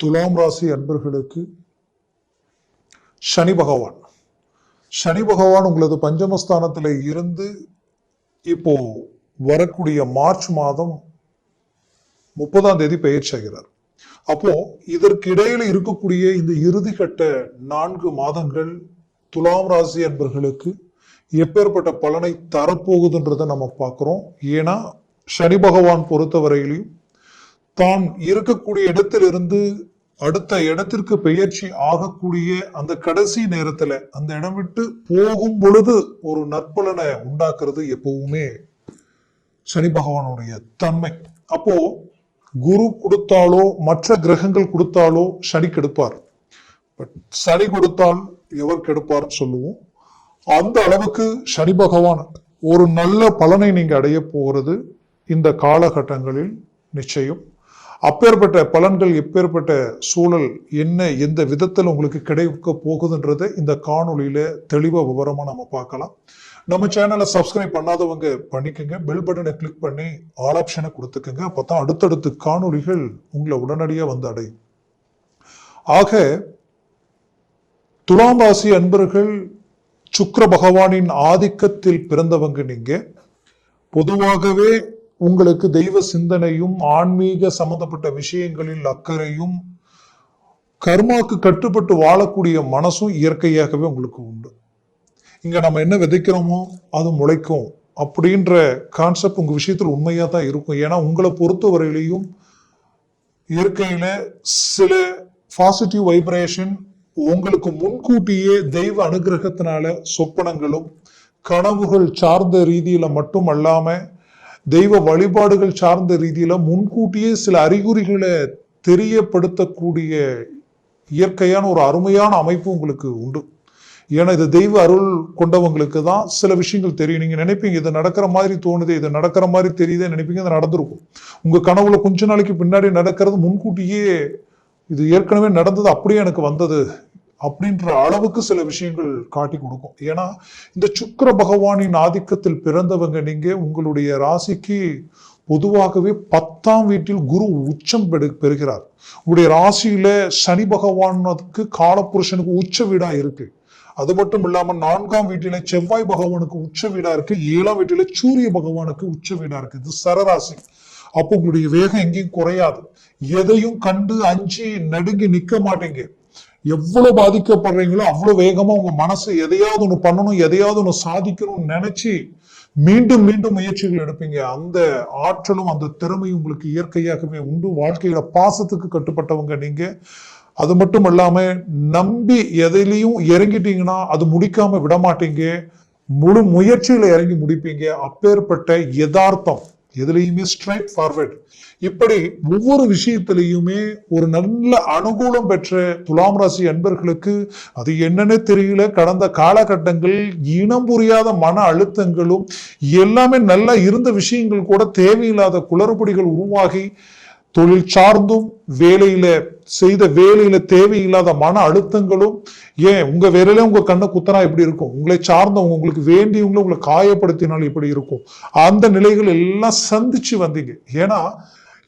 துலாம் ராசி அன்பர்களுக்கு சனி பகவான். சனி பகவான் உங்களது பஞ்சமஸ்தானத்தில் இருந்து இப்போ வரக்கூடிய மார்ச் மாதம் முப்பதாம் தேதி பெயர்ச்சி ஆகிறார் அப்போ இதற்கு இருக்கக்கூடிய இந்த இறுதிக்கட்ட நான்கு மாதங்கள் துலாம் ராசி அன்பர்களுக்கு எப்பேற்பட்ட பலனை தரப்போகுதுன்றதை நம்ம பார்க்குறோம். ஏன்னா சனி பகவான் பொறுத்தவரையிலையும் தான் இருக்கக்கூடிய இடத்திலிருந்து அடுத்த இடத்திற்கு பெயர்ச்சி ஆகக்கூடிய அந்த கடைசி நேரத்துல அந்த இடம் விட்டு போகும் பொழுது ஒரு நற்பலனை உண்டாக்குறது எப்பவுமே சனி பகவானுடைய தன்மை. அப்போ குரு கொடுத்தாலோ மற்ற கிரகங்கள் கொடுத்தாலோ சனி கெடுப்பார். பட் சனி கொடுத்தால் எவர் கெடுப்பார்னு சொல்லுவோம். அந்த அளவுக்கு சனி பகவான் ஒரு நல்ல பலனை நீங்க அடைய போகிறது இந்த காலகட்டங்களில் நிச்சயம். அப்பேற்பட்ட பலன்கள் எப்பேற்பட்ட சூழல் என்ன எந்த விதத்தில் உங்களுக்கு கிடைக்க போகுதுன்றதை இந்த காணொலியில் தெளிவாக விவரமா நம்ம பார்க்கலாம். நம்ம சேனலை சப்ஸ்கிரைப் பண்ணாதவங்க பண்ணிக்கோங்க. பெல் பட்டனை கிளிக் பண்ணி ஆல் ஆப்ஷனை கொடுத்துக்கோங்க. அப்பதான் அடுத்தடுத்து காணொளிகள் உங்களை உடனடியாக வந்து அடையும். ஆக துலாம் ராசி அன்பர்கள் சுக்கர பகவானின் ஆதிக்கத்தில் பிறந்தவங்க நீங்கள் பொதுவாகவே உங்களுக்கு தெய்வ சிந்தனையும் ஆன்மீக சம்பந்தப்பட்ட விஷயங்களில் அக்கறையும் கர்மாக்கு கட்டுப்பட்டு வாழக்கூடிய மனசும் இயற்கையாகவே உங்களுக்கு உண்டு. இங்க நம்ம என்ன விதைக்கிறோமோ அது முளைக்கும் அப்படின்ற கான்செப்ட் உங்க விஷயத்தில் உண்மையா தான் இருக்கும். ஏன்னா உங்களை பொறுத்தவரையிலையும் இயற்கையில சில பாசிட்டிவ் வைப்ரேஷன் உங்களுக்கு முன்கூட்டியே தெய்வ அனுகிரகத்தினால சொப்பனங்களும் கனவுகள் சார்ந்த ரீதியில மட்டும் அல்லாமல் தெய்வ வழிபாடுகள் சார்ந்த ரீதியில் முன்கூட்டியே சில அறிகுறிகளை தெரியப்படுத்தக்கூடிய இயற்கையான ஒரு அருமையான அமைப்பு உங்களுக்கு உண்டு. ஏன்னா இது தெய்வ அருள் கொண்டவங்களுக்கு தான் சில விஷயங்கள் தெரியும். நீங்கள் நினைப்பீங்க இது நடக்கிற மாதிரி தோணுது இது நடக்கிற மாதிரி தெரியுதே நினைப்பீங்க இது நடந்திருக்கும். உங்கள் கனவுல கொஞ்ச நாளைக்கு பின்னாடி நடக்கிறது முன்கூட்டியே இது ஏற்கனவே நடந்தது அப்படியே எனக்கு வந்தது அப்படின்ற அளவுக்கு சில விஷயங்கள் காட்டி கொடுக்கும். ஏன்னா இந்த சுக்கிர பகவானின் ஆதிக்கத்தில் பிறந்தவங்க நீங்க உங்களுடைய ராசிக்கு பொதுவாகவே பத்தாம் வீட்டில் குரு உச்சம் பெறு- பெறுகிறார். உங்களுடைய ராசியில சனி பகவானுக்கு காலபுருஷனுக்கு உச்ச வீடா இருக்கு. அது மட்டும் இல்லாம நான்காம் வீட்டில செவ்வாய் பகவானுக்கு உச்ச வீடா இருக்கு. ஏழாம் வீட்டில சூரிய பகவானுக்கு உச்ச வீடா இருக்கு. இது சரராசி. அப்போ உங்களுடைய வேகம் எங்கேயும் குறையாது. எதையும் கண்டு அஞ்சு நடுங்கி நிக்க மாட்டீங்க. எவ்வளவு பாதிக்கப்படுறீங்களோ அவ்வளவு வேகமா உங்க மனசு எதையாவது ஒண்ணு பண்ணணும் எதையாவது ஒண்ணு சாதிக்கணும்னு நினைச்சு மீண்டும் மீண்டும் முயற்சிகள் எடுப்பீங்க. அந்த ஆற்றலும் அந்த திறமையும் உங்களுக்கு இயற்கையாகவே உண்டு. வாழ்க்கையில பாசத்துக்கு கட்டுப்பட்டவங்க நீங்க. அது மட்டும் இல்லாம நம்பி எதிலையும் இறங்கிட்டீங்கன்னா அது முடிக்காம விடமாட்டீங்க. முழு முயற்சியில இறங்கி முடிப்பீங்க. அப்பேற்பட்ட யதார்த்தம். எதுலையுமே ஸ்ட்ரைட் ஃபார்வர்ட் இப்படி ஒவ்வொரு விஷயத்திலையுமே ஒரு நல்ல அனுகூலம் பெற்ற துலாம் ராசி அன்பர்களுக்கு அது என்னன்னே தெரியல. கடந்த காலகட்டங்கள் இனம் புரியாத மன அழுத்தங்களும் எல்லாமே நல்லா இருந்த விஷயங்கள் கூட தேவையில்லாத குளறுபடிகள் உருவாகி தொழில் சார்ந்தும் வேலையில செய்த வேலையில தேவையில்லாத மன அழுத்தங்களும் ஏன் உங்க வேலையில உங்க கண்ணை குத்தனா எப்படி இருக்கும்? உங்களை சார்ந்தவங்க உங்களுக்கு வேண்டியவங்களை உங்களை காயப்படுத்தினால் இப்படி இருக்கும்? அந்த நிலைகள் எல்லாம் சந்திச்சு வந்தீங்க. ஏன்னா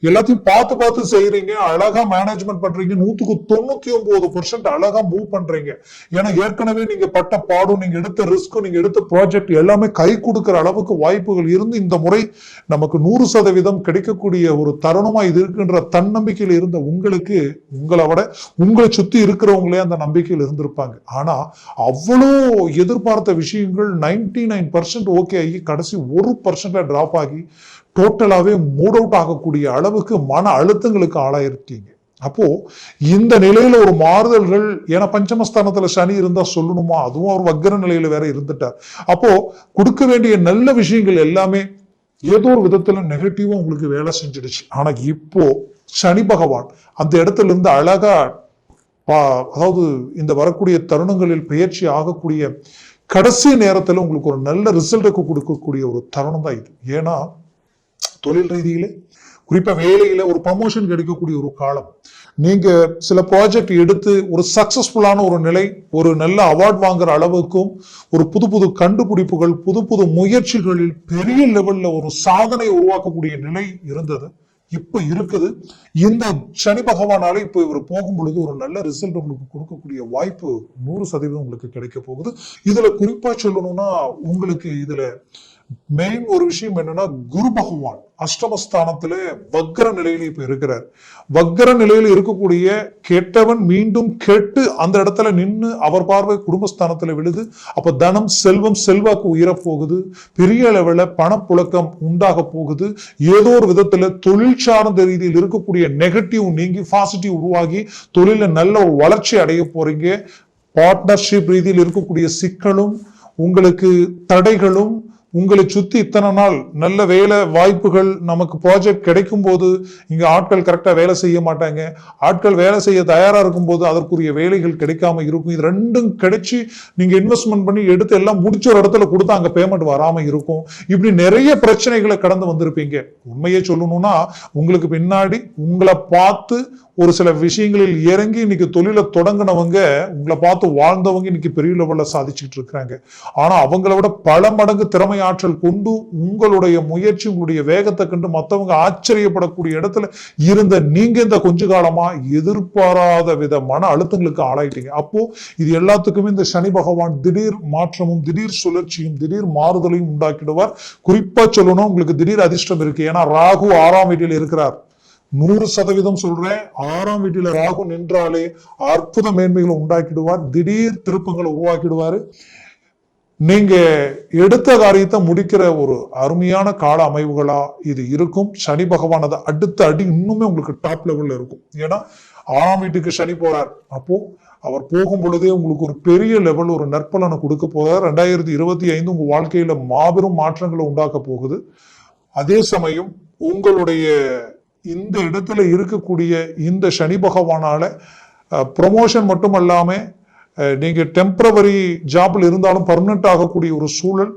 எல்லாத்தையும் பார்த்து பார்த்து செய்யறீங்க அழகா மேனேஜ்மெண்ட் பண்றீங்க நூத்துக்கு தொண்ணூத்தி ஒன்பது பர்சன்ட் அழகா மூவ் பண்றீங்க. ஏன்னா ஏற்கனவே நீங்க பட்ட பாடும் நீங்க எடுத்த ரிஸ்க்கும் நீங்க எடுத்த ப்ராஜெக்ட் எல்லாமே கை கொடுக்கிற அளவுக்கு வாய்ப்புகள் இருந்து இந்த முறை நமக்கு நூறு சதவீதம் கிடைக்கக்கூடிய ஒரு தருணமா இது இருக்குன்ற தன்னம்பிக்கையில் இருந்த உங்களுக்கு உங்களை விட உங்களை சுத்தி இருக்கிறவங்களே அந்த நம்பிக்கையில் இருந்திருப்பாங்க. ஆனா அவ்வளோ எதிர்பார்த்த விஷயங்கள் நைன்டி நைன் பர்சன்ட் ஓகே ஆகி கடைசி ஒரு பர்சன்ட்ல டிராப் ஆகி டோட்டலாகவே மூட் அவுட் ஆகக்கூடிய அளவுக்கு மன அழுத்தங்களுக்கு ஆளாயிருக்கீங்க. அப்போ இந்த நிலையில ஒரு மாறுதல்கள் ஏன்னா பஞ்சமஸ்தானத்துல சனி இருந்தா சொல்லணுமா? அதுவும் அவர் வக்கர நிலையில வேற இருந்துட்டார். அப்போ கொடுக்க வேண்டிய நல்ல விஷயங்கள் எல்லாமே ஏதோ ஒரு விதத்துல நெகட்டிவா உங்களுக்கு வேலை செஞ்சிடுச்சு. ஆனா இப்போ சனி பகவான் அந்த இடத்துல இருந்து அழகா பா- அதாவது இந்த வரக்கூடிய தருணங்களில் பயிற்சி ஆகக்கூடிய கடைசி நேரத்துல உங்களுக்கு ஒரு நல்ல ரிசல்ட்டுக்கு கொடுக்கக்கூடிய ஒரு தருணம் தான் இது. ஏன்னா தொழில் ரீதியில குறிப்பா வேலையில ஒரு ப்ரமோஷன் கிடைக்கக்கூடிய ஒரு காலம். நீங்க சில ப்ராஜெக்ட் எடுத்து ஒரு சக்சஸ்ஃபுல்லான ஒரு நிலை ஒரு நல்ல அவார்ட் வாங்குற அளவுக்கும் ஒரு புது புது கண்டுபிடிப்புகள் புது புது முயற்சிகளில் பெரிய லெவல்ல ஒரு சாதனை உருவாக்கக்கூடிய நிலை இருந்தது. இப்ப இருக்குது. இந்த சனி பகவானால இப்ப இவர் போகும் பொழுது ஒரு நல்ல ரிசல்ட் உங்களுக்கு கொடுக்கக்கூடிய வாய்ப்பு நூறு சதவீதம் உங்களுக்கு கிடைக்க போகுது. இதுல குறிப்பா சொல்லணும்னா உங்களுக்கு இதுல மெயின் ஒரு விஷயம் என்னன்னா குரு பகவான் அஷ்டமஸ்தானத்துல வக்ர நிலையில இப்ப இருக்கிறார். வக்ர நிலையில இருக்கக்கூடிய கெட்டவன் மீண்டும் கெட்டு அந்த இடத்துல நின்று அவர் பார்வை குடும்பஸ்தானத்துல விழுது. அப்ப தனம் செல்வம் செல்வாக்கு உயர போகுது பெரிய அளவுல பணப்புழக்கம் உண்டாக போகுது. ஏதோ ஒரு விதத்துல தொழில் சார்ந்த ரீதியில் இருக்கக்கூடிய நெகட்டிவ் நீங்கி பாசிட்டிவ் உருவாகி தொழில நல்ல ஒரு வளர்ச்சி அடைய போறீங்க. பார்ட்னர்ஷிப் ரீதியில் இருக்கக்கூடிய சிக்கலும் உங்களுக்கு தடைகளும் உங்களை சுத்தி இத்தனை நாள் நல்ல வேலை வாய்ப்புகள் நமக்கு ப்ராஜெக்ட் கிடைக்கும் போது இங்க ஆட்கள் கரெக்டா வேலை செய்ய மாட்டாங்க. ஆட்கள் வேலை செய்ய தயாரா இருக்கும்போது அதற்குரிய வேலைகள் கிடைக்காம இருக்கும். இது ரெண்டும் கிடைச்சி நீங்க இன்வெஸ்ட்மெண்ட் பண்ணி எடுத்து எல்லாம் முடிச்ச ஒரு இடத்துல கொடுத்தா அங்க பேமெண்ட் வராம இருக்கும். இப்படி நிறைய பிரச்சனைகளை கடந்து வந்திருப்பீங்க. உண்மையை சொல்லணும்னா உங்களுக்கு பின்னாடி உங்களை பார்த்து ஒரு சில விஷயங்களில் இறங்கி இன்னைக்கு தொழிலை தொடங்கினவங்க உங்களை பார்த்து வாழ்ந்தவங்க இன்னைக்கு பெரிய லெவலில் சாதிச்சுட்டு இருக்கிறாங்க. ஆனா அவங்கள விட பல மடங்கு திறமை ஆற்றல் கொண்டு உங்களுடைய முயற்சி உங்களுடைய வேகத்தை கண்டு மத்தவங்க ஆச்சரியப்படக்கூடிய இடத்துல இருந்த நீங்க இந்த கொஞ்ச காலமா எதிர்பாராத வித மன அழுத்தங்களுக்கு ஆளாயிட்டீங்க. அப்போ இது எல்லாத்துக்குமே இந்த சனி பகவான் திடீர் மாற்றமும் திடீர் சுழற்சியும் திடீர் மாறுதலையும் உண்டாக்கிடுவார். குறிப்பா சொல்லணும் உங்களுக்கு திடீர் அதிர்ஷ்டம் இருக்கு. ஏன்னா ராகு ஆறாம் வீட்டில் இருக்கிறார். நூறு சதவீதம் சொல்றேன். ஆறாம் வீட்டில ராகு நின்றாலே அற்புத மேன்மைகளை உண்டாக்கிடுவார். திடீர் திருப்பங்களை உருவாக்கிடுவாரு. நீங்க எடுத்த காரியத்தை முடிக்கிற ஒரு அருமையான கால அமைவுகளா இது இருக்கும். சனி பகவான் அதை அடுத்த அடி இன்னுமே உங்களுக்கு டாப் லெவல்ல இருக்கும். ஏன்னா ஆறாம் வீட்டுக்கு சனி போறார். அப்போ அவர் போகும் பொழுதே உங்களுக்கு ஒரு பெரிய லெவல் ஒரு நற்பலனை கொடுக்க போறார். ரெண்டாயிரத்தி இருபத்தி ஐந்து உங்க வாழ்க்கையில மாபெரும் மாற்றங்களை உண்டாக்க போகுது. அதே சமயம் உங்களுடைய இந்த இடத்துல இருக்கக்கூடிய இந்த சனி பகவானால ப்ரொமோஷன் மட்டும் அல்லாமல் நீங்கள் டெம்ப்ரவரி டெம்பரவரி ஜாப்ல இருந்தாலும் பர்மனெண்ட் ஆகக்கூடிய ஒரு சூழல்.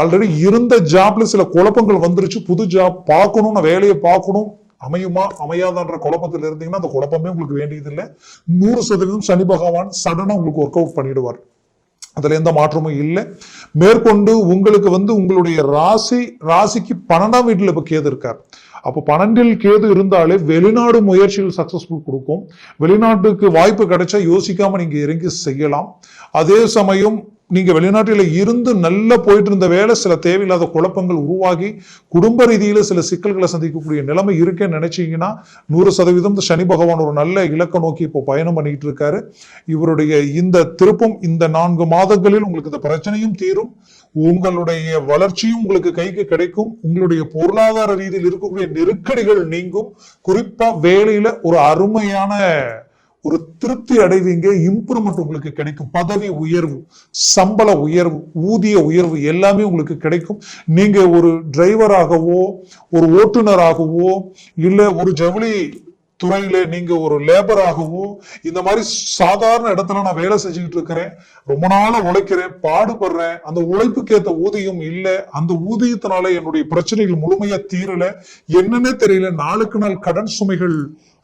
ஆல்ரெடி இருந்த ஜாப்ல சில குழப்பங்கள் வந்துருச்சு. புது ஜாப் பார்க்கணும் நான் வேலையை பார்க்கணும். அமையுமா அமையாதான்ற குழப்பத்தில் இருந்தீங்கன்னா அந்த குழப்பமே உங்களுக்கு வேண்டியதில்லை. நூறு சதவீதம் சனி பகவான் சடனாக உங்களுக்கு ஒர்க் அவுட் பண்ணிடுவார். அதில் எந்த மாற்றமும் இல்லை. மேற்கொண்டு உங்களுக்கு வந்து உங்களுடைய ராசி ராசிக்கு பன்னெண்டாம் வீட்டில் இப்போ கேது இருக்கார். அப்போ பன்னெண்டில் கேது இருந்தாலே வெளிநாடு முயற்சிகள் சக்சஸ்ஃபுல் கொடுக்கும். வெளிநாட்டுக்கு வாய்ப்பு கிடைச்சா யோசிக்காமல் நீங்கள் இறங்கி செய்யலாம். அதே சமயம் நீங்க வெளிநாட்டில் இருந்து நல்லா போயிட்டு இருந்த வேலை சில தேவையில்லாத குழப்பங்கள் உருவாகி குடும்ப ரீதியில சில சிக்கல்களை சந்திக்கக்கூடிய நிலைமை இருக்கேன்னு நினைச்சீங்கன்னா நூறு சதவீதம் சனி பகவான் ஒரு நல்ல இலக்கை நோக்கி இப்போ பயணம் பண்ணிட்டு இருக்காரு. இவருடைய இந்த திருப்பம் இந்த நான்கு மாதங்களில் உங்களுக்கு இந்த பிரச்சனையும் தீரும். உங்களுடைய வளர்ச்சியும் உங்களுக்கு கைக்கு கிடைக்கும். உங்களுடைய பொருளாதார ரீதியில் இருக்கக்கூடிய நெருக்கடிகள் நீங்கும். குறிப்பா வேலையில ஒரு அருமையான ஒரு திருப்தி அடைவீங்க இம்ப்ரூவ்மெண்ட் உங்களுக்கு கிடைக்கும். பதவி உயர்வு சம்பள உயர்வு ஊதிய உயர்வு எல்லாமே உங்களுக்கு கிடைக்கும். நீங்க ஒரு டிரைவராகவோ ஒரு ஓட்டுநராகவோ இல்லை ஒரு ஜவுளி துறையில நீங்க ஒரு லேபராகவோ இந்த மாதிரி சாதாரண இடத்துல நான் வேலை செஞ்சுக்கிட்டு இருக்கிறேன் ரொம்ப நாளா உழைக்கிறேன் பாடுபடுறேன் அந்த உழைப்புக்கு ஏத்த ஊதியம் இல்லை அந்த ஊதியத்தினால என்னுடைய பிரச்சனைகள் முழுமையா தீரல என்னன்னே தெரியல நாளுக்கு நாள் கடன் சுமைகள்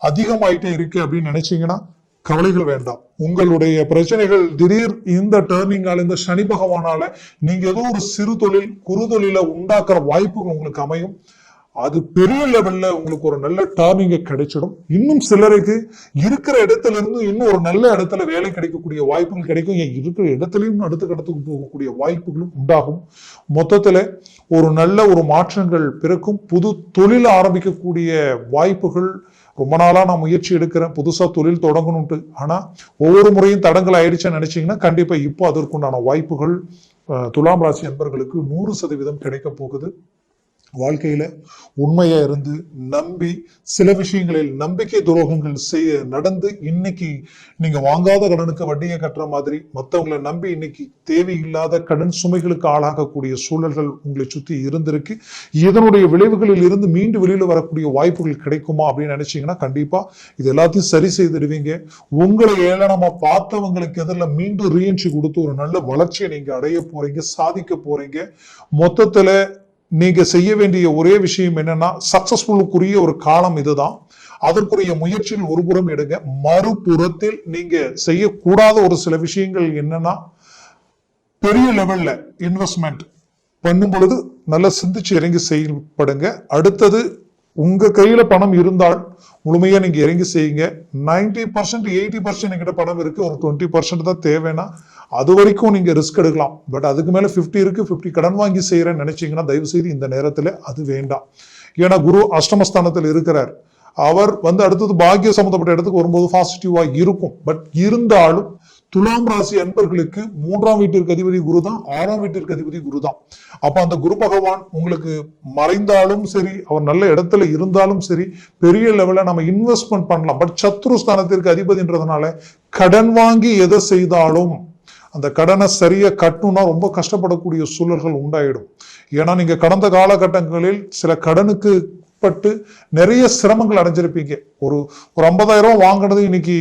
அதிகமாயிட்டே இருக்கு அப்படின்னு நினைச்சீங்கன்னா கவலைகள் வேண்டாம். உங்களுடைய பிரச்சனைகள் திடீர் இந்த டேர்னிங்கால இந்த சனி பகவானால நீங்க ஏதோ ஒரு சிறு தொழில் குறு தொழில உண்டாக்குற வாய்ப்புகள் உங்களுக்கு அமையும். அது பெரிய லெவல்ல உங்களுக்கு ஒரு நல்ல டேர்னிங்க கிடைச்சிடும். இன்னும் சிலருக்கு இருக்கிற இடத்துல இருந்து இன்னும் ஒரு நல்ல இடத்துல வேலை கிடைக்கக்கூடிய வாய்ப்புகள் கிடைக்கும். ஏன் இருக்கிற இடத்துலயும் அடுத்த கடத்துக்கு போகக்கூடிய வாய்ப்புகளும் உண்டாகும். மொத்தத்துல ஒரு நல்ல ஒரு மாற்றங்கள் பிறக்கும். புது தொழில் ஆரம்பிக்கக்கூடிய வாய்ப்புகள் ரொம்ப நாளாக நான் முயற்சி எடுக்கிறேன். புதுசாக தொழில் தொடங்கணும்ட்டு. ஆனால் ஒவ்வொரு முறையும் தடங்கள் ஆயிடுச்சுன்னு நினச்சிங்கன்னா கண்டிப்பாக இப்போ அதற்குண்டான வாய்ப்புகள் துலாம் ராசி அன்பர்களுக்கு நூறு சதவீதம் கிடைக்க போகுது. வாழ்க்கையில உண்மையா இருந்து நம்பி சில விஷயங்களில் நம்பிக்கை துரோகங்கள் செய்ய நடந்து இன்னைக்கு நீங்க வாங்காத கடனுக்கு வட்டியை கட்டுற மாதிரி மற்றவங்களை நம்பி இன்னைக்கு தேவையில்லாத கடன் சுமைகளுக்கு ஆளாகக்கூடிய சூழல்கள் உங்களை சுத்தி இருந்திருக்கு. இதனுடைய விளைவுகளில் இருந்து மீண்டு வெளியில வரக்கூடிய வாய்ப்புகள் கிடைக்குமா அப்படின்னு நினைச்சீங்கன்னா கண்டிப்பா இது எல்லாத்தையும் சரி செய்திருவீங்க உங்களை ஏளனமா பார்த்தவங்களுக்கு எதிரில் மீண்டும் ரீஎன்ட்ரி கொடுத்து ஒரு நல்ல வளர்ச்சியை நீங்க அடைய போறீங்க சாதிக்க போறீங்க. மொத்தத்துல நீங்க செய்ய வேண்டிய ஒரே விஷயம் என்னன்னா சக்சஸ்ஃபுல்லுக்குரிய ஒரு காலம் இதுதான். அதற்குரிய முயற்சியில் ஒரு புறம் எடுங்க. மறுபுறத்தில் நீங்க செய்யக்கூடாத ஒரு சில விஷயங்கள் என்னன்னா பெரிய லெவல்ல இன்வெஸ்ட்மெண்ட் பண்ணும் பொழுது நல்லா சிந்திச்சு இறங்கி செயல்படுங்க. அடுத்தது உங்க கையில பணம் இருந்தால் முழுமையா நீங்க இறங்கி செய்யுங்க. 90% பர்சன்ட் எயிட்டி பர்சன்ட் எங்கிட்ட பணம் இருக்கு. ஒரு டுவெண்ட்டி பர்சன்ட் தான் தேவைன்னா அது வரைக்கும் நீங்கள் ரிஸ்க் எடுக்கலாம். பட் அதுக்கு மேலே ஃபிஃப்டி இருக்குது ஃபிஃப்டி கடன் வாங்கி செய்கிறேன்னு நினச்சிங்கன்னா தயவுசெய்து இந்த நேரத்தில் அது வேண்டாம். ஏன்னா குரு அஷ்டமஸ்தானத்தில் இருக்கிறார். அவர் வந்து அடுத்தது பாக்கிய சம்மந்தப்பட்ட இடத்துக்கு வரும்போது பாசிட்டிவாக இருக்கும். பட் இருந்தாலும் துலாம் ராசி அன்பர்களுக்கு மூன்றாம் வீட்டிற்கு அதிபதி குரு தான் ஆறாம் வீட்டிற்கு அதிபதி குரு தான். அப்ப அந்த குரு பகவான் உங்களுக்கு மறைந்தாலும் சரி அவர் நல்ல இடத்துல இருந்தாலும் சரி பெரிய லெவல்ல நம்ம இன்வெஸ்ட்மெண்ட் பண்ணலாம். பட் சத்ரு ஸ்தானத்திற்கு அதிபதின்றதுனால கடன் வாங்கி எதை செய்தாலும் அந்த கடனை சரியாக கட்டணும்னா ரொம்ப கஷ்டப்படக்கூடிய சூழல்கள் உண்டாயிடும். ஏன்னா நீங்கள் கடந்த காலகட்டங்களில் சில கடனுக்கு பட்டு நிறைய சிரமங்கள் அடைஞ்சிருப்பீங்க. ஒரு ஒரு ஐம்பதாயிரம் வாங்கினது இன்னைக்கு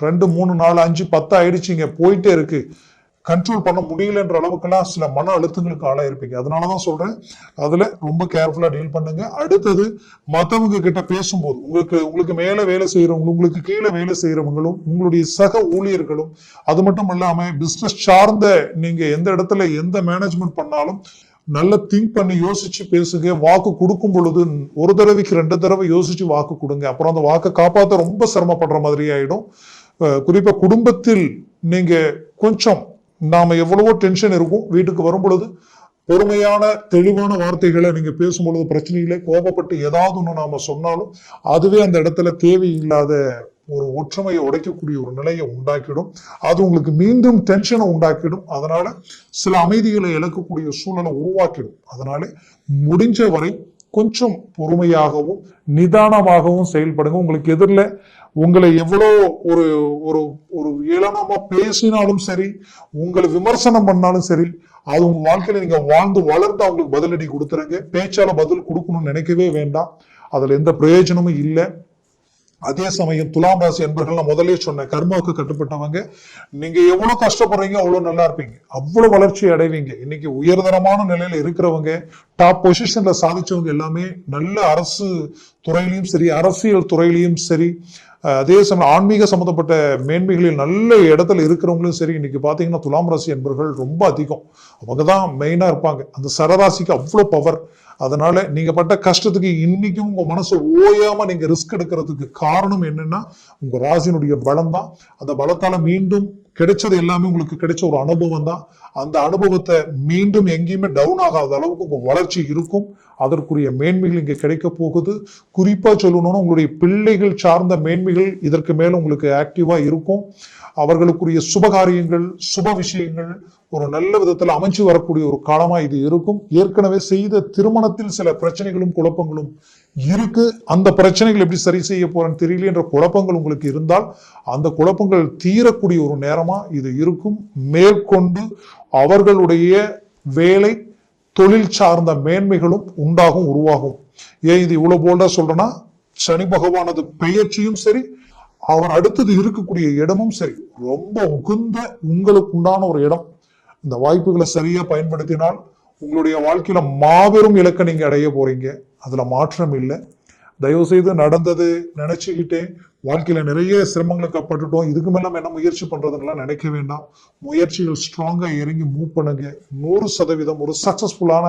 ரெண்டு மூணு நாலு அஞ்சு பத்து ஆயிடுச்சுங்க. போயிட்டே இருக்குது கண்ட்ரோல் பண்ண முடியலன்ற அளவுக்குலாம் சில மன அழுத்தங்களுக்கு ஆளாயிருப்பீங்க. அதனாலதான் சொல்கிறேன் அதில் ரொம்ப கேர்ஃபுல்லாக டீல் பண்ணுங்க. அடுத்தது மற்றவங்க கிட்ட பேசும்போது உங்களுக்கு உங்களுக்கு மேலே வேலை செய்கிறவங்க உங்களுக்கு கீழே வேலை செய்கிறவங்களும் உங்களுடைய சக ஊழியர்களும் அது மட்டும் இல்லாமல் பிஸ்னஸ் சார்ந்த நீங்கள் எந்த இடத்துல எந்த மேனேஜ்மெண்ட் பண்ணாலும் நல்ல திங்க் பண்ணி யோசிச்சு பேசுங்க. வாக்கு கொடுக்கும் பொழுது ஒரு தடவைக்கு ரெண்டு தடவை யோசிச்சு வாக்கு கொடுங்க. அப்புறம் அந்த வாக்கை காப்பாற்ற ரொம்ப சிரமப்படுற மாதிரி ஆயிடும். குறிப்பாக குடும்பத்தில் நீங்கள் கொஞ்சம் நாம் எவ்வளவோ டென்ஷன் இருக்கும் வீட்டுக்கு வரும் பொழுது பொறுமையான தெளிவான வார்த்தைகளை நீங்க பேசும்பொழுது பிரச்சனையிலே கோபப்பட்டு ஏதாவது ஒன்று நாம சொன்னாலும் அதுவே அந்த இடத்துல தேவையில்லாத ஒரு ஒற்றுமையை உடைக்கக்கூடிய ஒரு நிலையை உண்டாக்கிடும். அது உங்களுக்கு மீண்டும் டென்ஷனை உண்டாக்கிடும். அதனால சில அமைதிகளை இழக்கக்கூடிய சூழலை உருவாக்கிடும். அதனால முடிஞ்ச வரை கொஞ்சம் பொறுமையாகவும் நிதானமாகவும் செயல்படுங்க. உங்களுக்கு எதிரில் உங்களை எவ்வளோ ஒரு ஒரு ஏளனமா பேசினாலும் சரி உங்களை விமர்சனம் பண்ணாலும் சரி அது உங்க வாழ்க்கையில நீங்க வாழ்ந்து வளர்ந்து அவங்களுக்கு பதிலடி கொடுத்துருங்க. பேச்சால பதில் கொடுக்கணும்னு நினைக்கவே வேண்டாம். அதுல எந்த பிரயோஜனமும் இல்லை. அதே சமயம் துலாம் ராசி என்பர்கள் நான் முதலே சொன்னேன் கர்மாவுக்கு கட்டுப்பட்டவங்க நீங்க எவ்வளவு கஷ்டப்படுறீங்க அவ்வளவு நல்லா இருப்பீங்க. அவ்வளவு வளர்ச்சி அடைவீங்க. இன்னைக்கு உயர்தரமான நிலையில இருக்கிறவங்க டாப் பொசிஷன்ல சாதிச்சவங்க எல்லாமே நல்ல அரசு துறையிலையும் சரி அரசியல் துறையிலையும் சரி அதே சமயம் ஆன்மீக சம்மந்தப்பட்ட மேன்மைகளில் நல்ல இடத்துல இருக்கிறவங்களும் சரி இன்னைக்கு பார்த்தீங்கன்னா துலாம் ராசி என்பர்கள் ரொம்ப அதிகம். அவங்க தான் மெயினாக இருப்பாங்க. அந்த சரராசிக்கு அவ்வளோ பவர் அதனால நீங்க பட்ட கஷ்டத்துக்கு இன்னைக்கும் உங்க மனசு ஓயாம நீங்க ரிஸ்க் எடுக்கிறதுக்கு காரணம் என்னன்னா உங்க ராசியினுடைய பலம் தான் அந்த பலத்தால மீண்டும் கிடைச்சது எல்லாமே உங்களுக்கு கிடைச்ச ஒரு அனுபவம் தான் அந்த அனுபவத்தை மீண்டும் எங்கேயுமே டவுன் ஆகாத அளவுக்கு உங்கள் வளர்ச்சி இருக்கும். அதற்குரிய மேன்மைகள் இங்கே கிடைக்க போகுது. குறிப்பாக சொல்லணும்னா உங்களுடைய பிள்ளைகள் சார்ந்த மேன்மைகள் இதற்கு மேலே உங்களுக்கு ஆக்டிவாக இருக்கும். அவர்களுக்குரிய சுபகாரியங்கள் சுப விஷயங்கள் ஒரு நல்ல விதத்தில் அமைச்சு வரக்கூடிய ஒரு காலமாக இது இருக்கும். ஏற்கனவே செய்த திருமணத்தில் சில பிரச்சனைகளும் குழப்பங்களும் இருக்கு. அந்த பிரச்சனைகள் எப்படி சரி செய்ய போறேன்னு தெரியல என்ற குழப்பங்கள் உங்களுக்கு இருந்தால் அந்த குழப்பங்கள் தீரக்கூடிய ஒரு நேரமா இது இருக்கும். மேற்கொண்டு அவர்களுடைய வேலை தொழில் சார்ந்த மேன்மைகளும் உண்டாகும் உருவாகும். ஏன் இது இவ்வளவு போல்டா சொல்றேன்னா சனி பகவானது பெயர்ச்சியும் சரி அவர் அடுத்தது இருக்கக்கூடிய இடமும் சரி ரொம்ப உகுந்த உங்களுக்கு உண்டான ஒரு இடம். இந்த வாய்ப்புகளை சரியா பயன்படுத்தினால் உங்களுடைய வாழ்க்கையில மாபெரும் இலக்கை நீங்க அடைய போறீங்க. அதுல மாற்றம் இல்லை. தயவு செய்து நடந்தது நினைச்சுக்கிட்டேன். வாழ்க்கையில நிறைய சிரமங்களுக்கு பட்டுட்டோம் இதுக்கு மேல நம்ம என்ன முயற்சி பண்றதுலாம் நினைக்க வேண்டாம். முயற்சிகள் ஸ்ட்ராங்கா இறங்கி மூவ் பண்ணுங்க. நூறு சதவீதம் ஒரு சக்சஸ்ஃபுல்லான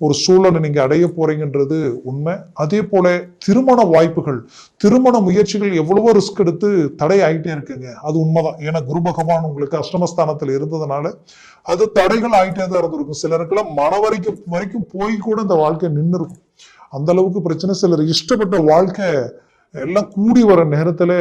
ஒரு சூழலை நீங்க அடைய போறீங்கன்றது உண்மை. அதே போல திருமண வாய்ப்புகள். திருமண முயற்சிகள் எவ்வளவோ ரிஸ்க் எடுத்து தடை ஆகிட்டே இருக்குங்க. அது உண்மைதான். ஏன்னா குரு பகவான் உங்களுக்கு அஷ்டமஸ்தானத்தில் இருந்ததுனால அது தடைகள் ஆயிட்டே தான் இருந்திருக்கும். சிலருக்குலாம் மன வரைக்கும் வரைக்கும் போய் கூட இந்த வாழ்க்கை நின்று இருக்கும் அந்த அளவுக்கு பிரச்சனை. சிலர் இஷ்டப்பட்ட வாழ்க்கை எல்லாம் கூடி வர நேரத்தில்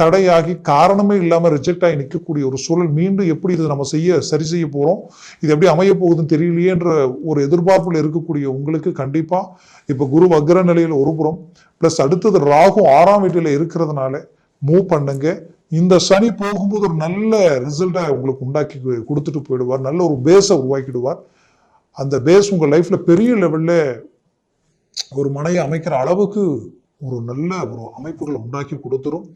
தடையாகி காரணமே இல்லாமல் ரிஜெக்ட் ஆகி நிற்கக்கூடிய ஒரு சூழல் மீண்டும் எப்படி இது நம்ம செய்ய சரி செய்ய போகிறோம் இது எப்படி அமைய போகுதுன்னு தெரியலையேன்ற ஒரு எதிர்பார்ப்பில் இருக்கக்கூடிய உங்களுக்கு கண்டிப்பாக இப்போ குரு வக்ர நிலையில் ஒரு புறம். ப்ளஸ் அடுத்தது ராகு ஆறாம் வீட்டில் இருக்கிறதுனால மூவ் பண்ணுங்க. இந்த சனி போகும்போது ஒரு நல்ல ரிசல்ட்டை உங்களுக்கு உண்டாக்கி கொடுத்துட்டு போயிடுவார். நல்ல ஒரு பேஸை உருவாக்கிடுவார். அந்த பேஸ் உங்கள் லைஃப்பில் பெரிய லெவலில் ஒரு மனையை அமைக்கிற அளவுக்கு ஒரு நல்ல ஒரு அமைப்புகளை உண்டாக்கி கொடுத்துரும்.